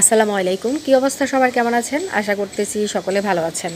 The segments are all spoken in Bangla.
আসসালামু আলাইকুম। কী অবস্থা সবার? কেমন আছেন? আশা করতেছি সকলে ভালো আছেন।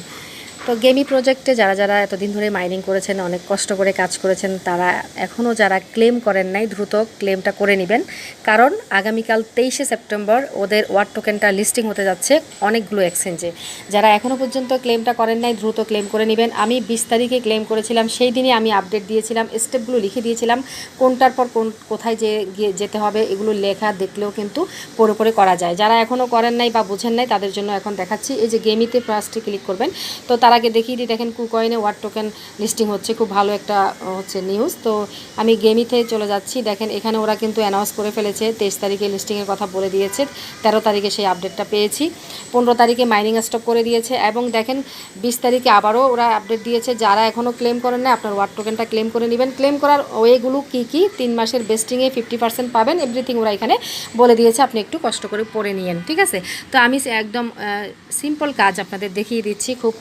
তো গেমি প্রজেক্টে যারা যারা এতদিন ধরে মাইনিং করেছেন, অনেক কষ্ট করে কাজ করেছেন, তারা এখনও যারা ক্লেম করেন নাই, দ্রুত ক্লেমটা করে নেবেন। কারণ আগামীকাল তেইশে সেপ্টেম্বর ওদের ওয়ার্ড টোকেনটা লিস্টিং হতে যাচ্ছে অনেকগুলো এক্সচেঞ্জে যারা এখনও পর্যন্ত ক্লেমটা করেন নাই, দ্রুত ক্লেম করে নেবেন। আমি বিশ তারিখে ক্লেম করেছিলাম, সেই দিনই আমি আপডেট দিয়েছিলাম স্টেপগুলো লিখে দিয়েছিলাম, কোনটার পর কোন, কোথায় যে, গিয়ে যেতে হবে, এগুলো লেখা দেখলেও কিন্তু পরে পরে করা যায়। যারা এখনও করেন নাই বা বুঝেন নাই, তাদের জন্য এখন দেখাচ্ছি। এই যে গেমিতে ফার্স্টে ক্লিক করবেন, তো তার আগে দেখিয়ে দিই, দেখেন কুকয়েনে ওয়ার টোকেন লিস্টিং হচ্ছে, খুব ভালো একটা হচ্ছে নিউজ তো আমি গেমিতে চলে যাচ্ছি, দেখেন এখানে ওরা কিন্তু অ্যানাউন্স করে ফেলেছে, তেইশ তারিখে লিস্টিংয়ের কথা বলে দিয়েছে, তেরো তারিখে সেই আপডেটটা পেয়েছি, পনেরো তারিখে মাইনিং স্টপ করে দিয়েছে, এবং দেখেন বিশ তারিখে আবারও ওরা আপডেট দিয়েছে, যারা এখনও ক্লেম করেন না আপনার ওয়ার টোকেনটা ক্লেম করে নেবেন। ক্লেম করার ওয়েগুলো কী কী? তিন মাসের বেস্টিংয়ে ফিফটি পার্সেন্ট পাবেন এভরিথিং ওরা এখানে বলে দিয়েছে, আপনি একটু কষ্ট করে পড়ে নিয়েন, ঠিক আছে? তো আমি একদম সিম্পল কাজ আপনাদের দেখিয়ে দিচ্ছি, খুব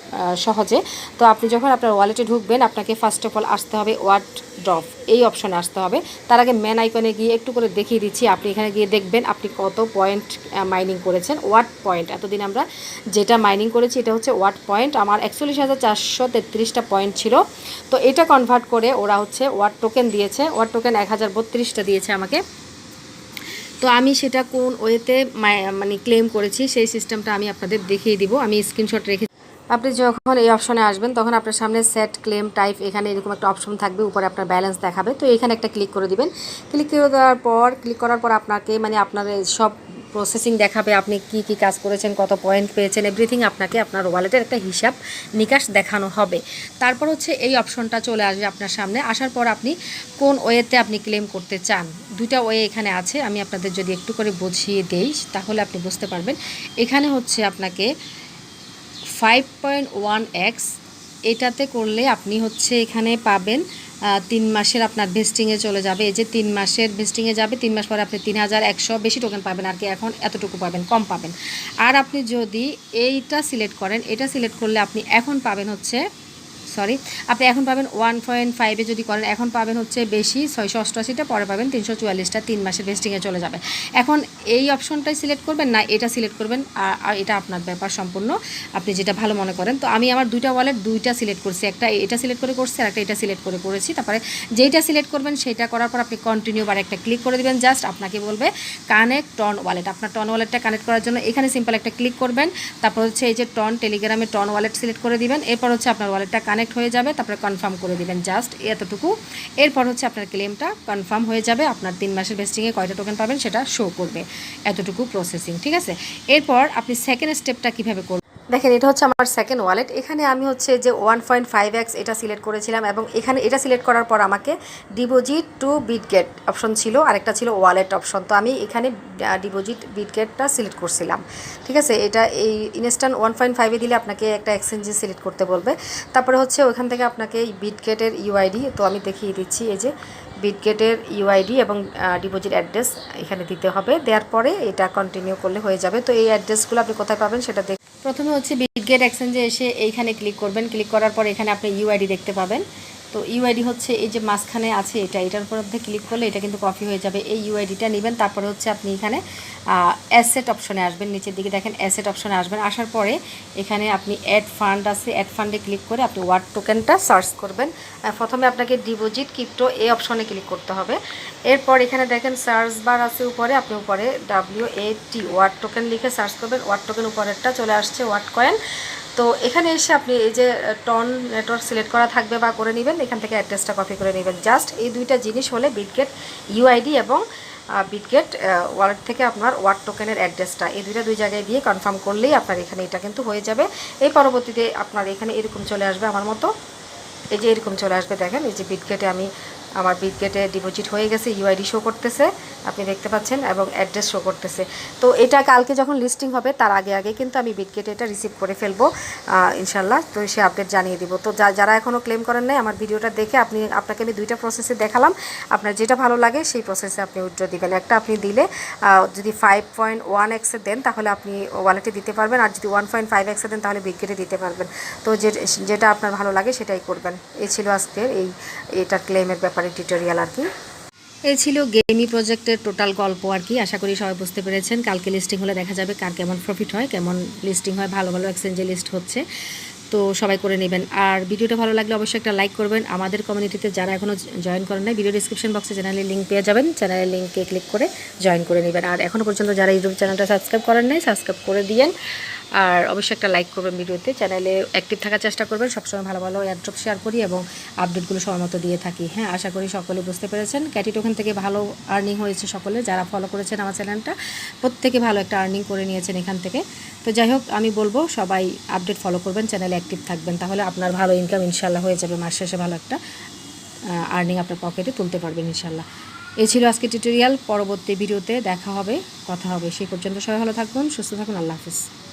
সহজে। তো আপনি যখন আপনার ওয়ালেটে ঢুকবেন, আপনাকে ফার্স্ট অফ অল আসতে হবে ওয়ার্ড ড্রপ এই অপশনে আসতে হবে। তার আগে ম্যান আইকনে গিয়ে একটু করে দেখিয়ে দিচ্ছি। আপনি এখানে গিয়ে দেখবেন আপনি কত পয়েন্ট মাইনিং করেছেন। ওয়ার্ড পয়েন্ট এতদিন আমরা যেটা মাইনিং করেছি, এটা হচ্ছে ওয়ার্ড পয়েন্ট আমার একচল্লিশ হাজার চারশো তেত্রিশটা পয়েন্ট ছিল। তো এটা কনভার্ট করে ওরা হচ্ছে ওয়ার্ড টোকেন দিয়েছে। ওয়ার্ড টোকেন এক হাজার বত্রিশটা দিয়েছে আমাকে। তো আমি সেটা কোন ওয়েতে মানে ক্লেম করেছি, সেই সিস্টেমটা আমি আপনাদের দেখিয়ে দিব। আমি স্ক্রিনশট রেখে আপনি যখন এই অপশনে আসবেন, তখন আপনার সামনে সেট ক্লেম টাইপ এখানে এরকম একটা অপশন থাকবে, উপরে আপনার ব্যালেন্স দেখাবে। তো এখানে একটা ক্লিক করে দিবেন। ক্লিক করে দেওয়ার পর ক্লিক করার পর আপনাকে মানে আপনার সব প্রসেসিং দেখাবে, আপনি কি কি কাজ করেছেন, কত পয়েন্ট পেয়েছেন এভরিথিং আপনাকে আপনার ওয়ালেটের একটা হিসাব নিকাশ দেখানো হবে। তারপর হচ্ছে এই অপশনটা চলে আসবে আপনার সামনে। আসার পর আপনি কোন ওয়েতে আপনি ক্লেম করতে চান? দুইটা ওয়ে এখানে আছে, আমি আপনাদের যদি একটু করে বুঝিয়ে দেই, তাহলে আপনি বুঝতে পারবেন। এখানে হচ্ছে আপনাকে ফাইভ পয়েন্ট ওয়ান এক্স এটাতে করলে আপনি হচ্ছে এখানে পাবেন তিন মাসের আপনার ভেস্টিংয়ে চলে যাবে। এই যে তিন মাসের ভেস্টিংয়ে যাবে, তিন মাস পরে আপনি তিন হাজার একশো বেশি টোকেন পাবেন আর কি, এখন এতটুকু পাবেন, কম পাবেন। আর আপনি যদি এইটা সিলেক্ট করেন, এটা সিলেক্ট করলে আপনি এখন পাবেন হচ্ছে সরি আপনি এখন পাবেন ওয়ান পয়েন্ট ফাইভে যদি করেন, এখন পাবেন হচ্ছে বেশি, ছয়শো অষ্টআশিটা, পরে পাবেন তিনশো চুয়াল্লিশটা, তিন মাসের ভেস্টিংয়ে চলে যাবে। এখন এই অপশনটাই সিলেক্ট করবেন? না, এটা সিলেক্ট করবেন। আর এটা আপনার ব্যাপার সম্পূর্ণ। আপনি যেটা ভালো মনে করেন। তো আমি আমার দুইটা ওয়ালেট দুইটা সিলেক্ট করছি। একটা এটা সিলেক্ট করে করছি, আর একটা এটা সিলেক্ট করে করেছি। তারপরে যেইটা সিলেক্ট করবেন, সেটা করার পর আপনি কন্টিনিউ বার একটা ক্লিক করে দেবেন। জাস্ট আপনাকে বলবে কানেক্ট টন ওয়ালেট আপনার টন ওয়ালেটটা কানেক্ট করার জন্য এখানে সিম্পল একটা ক্লিক করবেন। তারপর হচ্ছে এই যে টন টেলিগ্রামে টন ওয়ালেট সিলেক্ট করে দিবেন। এরপর হচ্ছে আপনার ওয়ালেটটা কানেক্ট হয়ে যাবে, তারপরে কনফার্ম করে দেবেন জাস্ট এতটুকু। এরপর হচ্ছে আপনার ক্লেমটা কনফার্ম হয়ে যাবে, আপনার তিন মাসের বেস্টিংয়ে কয়টা টোকেন পাবেন সেটা শো করবে। এতটুকু প্রসেসিং ঠিক আছে? এরপর আপনি সেকেন্ড স্টেপটা কীভাবে করবেন? দেখেন, এটা হচ্ছে আমার সেকেন্ড ওয়ালেট এখানে আমি হচ্ছে যে ওয়ান পয়েন্ট ফাইভ এক্স এটা সিলেক্ট করেছিলাম এবং এখানে এটা সিলেক্ট করার পর আমাকে ডিপোজিট টু বিটগেট অপশন ছিল, আরেকটা ছিল ওয়ালেট অপশন তো আমি এখানে ডিপোজিট বিটগেটটা সিলেক্ট করছিলাম। ঠিক আছে? এটা এই ইনস্ট্যান্ট ওয়ান পয়েন্ট ফাইভে দিলে আপনাকে একটা এক্সচেঞ্জে সিলেক্ট করতে বলবে। তারপরে হচ্ছে ওখান থেকে আপনাকে এই বিটগেটের ইউআইডি তো আমি দেখিয়ে দিচ্ছি এই যে বিটগেটের ইউআইডি এবং ডিপোজিট অ্যাড্রেস এখানে দিতে হবে। দেওয়ার পরে এটা কন্টিনিউ করলে হয়ে যাবে। তো এই অ্যাড্রেসগুলো আপনি কোথায় পাবেন সেটা প্রথমে হচ্ছে বিটগেট এক্সচেঞ্জে এসে এইখানে ক্লিক করবেন। ক্লিক করার পর এখানে আপনি ইউআইডি দেখতে পাবেন। তো ইউআইডি হচ্ছে এই যে মাঝখানে আছে এটা, এটার উপর মধ্যে ক্লিক করলে এটা কিন্তু কপি হয়ে যাবে। এই ইউআইডিটা নেবেন, তারপরে হচ্ছে আপনি এখানে অ্যাসেট অপশনে আসবেন, নিচের দিকে দেখেন অ্যাসেট অপশনে আসবেন। আসার পরে এখানে আপনি অ্যাড ফান্ড আছে অ্যাড ফান্ডে ক্লিক করে আপনি ওয়ার্ড টোকেনটা সার্চ করবেন। প্রথমে আপনাকে ডিপোজিট ক্রিপ্টো এই অপশনে ক্লিক করতে হবে। এরপর এখানে দেখেন সার্চ বার আছে উপরে, আপনি উপরে W A T word token লিখে সার্চ করবেন। ওয়ার্ড টোকেন উপরেরটা চলে আসছে ওয়ার্ড কয়েন তো এখানে এসে আপনি এই যে টন নেটওয়ার্ক সিলেক্ট করা থাকবে বা করে নেবেন, এখান থেকে অ্যাড্রেসটা কপি করে নেবেন। জাস্ট এই দুইটা জিনিস হলে বিটগেট ইউআইডি এবং বিটগেট ওয়ালেট থেকে আপনার ওয়ার্ড টোকেনের অ্যাড্রেসটা এই দুইটা দুই জায়গায় দিয়ে কনফার্ম করলেই আপনার এখানে এটা কিন্তু হয়ে যাবে। এই পরবর্তীতে আপনার এখানে এরকম চলে আসবে আমার মতো। এই যে এরকম চলে আসবে, দেখেন, এই যে বিটগেটে আমি আমার বিটগেটে ডিপোজিট হয়ে গেছে ইউআইডি শো করতেছে, আপনি দেখতে পাচ্ছেন, এবং অ্যাড্রেস শো করতেছে। তো এটা কালকে যখন লিস্টিং হবে, তার আগে আগে কিন্তু আমি বিটগেটে এটা রিসিভ করে ফেলব ইনশাল্লাহ তো সে আপডেট জানিয়ে দিব। তো যা- যারা এখনও ক্লেম করেন নাই, আমার ভিডিওটা দেখে আপনি, আপনাকে আমি দুইটা প্রসেসে দেখালাম। আপনার যেটা ভালো লাগে, সেই প্রসেসে আপনি উইথড্র দিবেন। একটা আপনি দিলে যদি ফাইভ পয়েন্ট ওয়ান এক্সে দেন, তাহলে আপনি ওয়ালেটে দিতে পারবেন, আর যদি ওয়ান পয়েন্ট ফাইভ এক্সে দেন, তাহলে বিটগেটে দিতে পারবেন। তো যেটা আপনার ভালো লাগে, সেটাই করবেন। এই ছিল আজকের এই এটা ক্লেমের ব্যাপারে। টিউটোরিয়াল আর কি। এই ছিল গেমি প্রজেক্টের টোটাল গল্প আর কি। আশা করি সবাই বুঝতে পেরেছেন কালকে লিস্টিং হলে দেখা যাবে কার কেমন প্রফিট হয়, কেমন লিস্টিং হয়, ভালো ভালো এক্সচেঞ্জে লিস্ট হচ্ছে। তো সবাই করে নেবেন। আর ভিডিওটা ভালো লাগলে অবশ্যই একটা লাইক করবেন। আমাদের কমিউনিটিতে যারা এখনও জয়েন করেন নাই ভিডিও ডিসক্রিপশন বক্সে চ্যানেলের লিঙ্ক পেয়ে যাবেন। চ্যানেলের লিঙ্কে ক্লিক করে জয়েন করে নেবেন। আর এখনও পর্যন্ত যারা ইউটিউব চ্যানেলটা সাবস্ক্রাইব করেন নাই সাবস্ক্রাইব করে দিয়েন। আর অবশ্যই একটা লাইক করবেন ভিডিওতে। চ্যানেলে অ্যাক্টিভ থাকার চেষ্টা করবেন। সবসময় ভালো ভালো অ্যাড্রপ শেয়ার করি এবং আপডেটগুলো সময় মতো দিয়ে থাকি। হ্যাঁ আশা করি সকলে বুঝতে পেরেছেন। ক্যাটি টোকেন থেকে ভালো আর্নিং হয়েছে সকলে। যারা ফলো করেছেন আমার চ্যানেলটা প্রত্যেকে ভালো একটা আর্নিং করে নিয়েছেন এখান থেকে। তো যাই হোক, আমি বলব, সবাই আপডেট ফলো করবেন চ্যানেলে অ্যাক্টিভ থাকবেন। তাহলে আপনার ভালো ইনকাম ইনশাল্লাহ হয়ে যাবে। মাস শেষে ভালো একটা আর্নিং আপনার পকেটে তুলতে পারবেন ইনশাল্লাহ এ ছিল আজকে টিউটোরিয়াল পরবর্তী ভিডিওতে দেখা হবে, কথা হবে। সেই পর্যন্ত সবাই ভালো থাকবেন, সুস্থ থাকুন। আল্লাহ হাফিজ।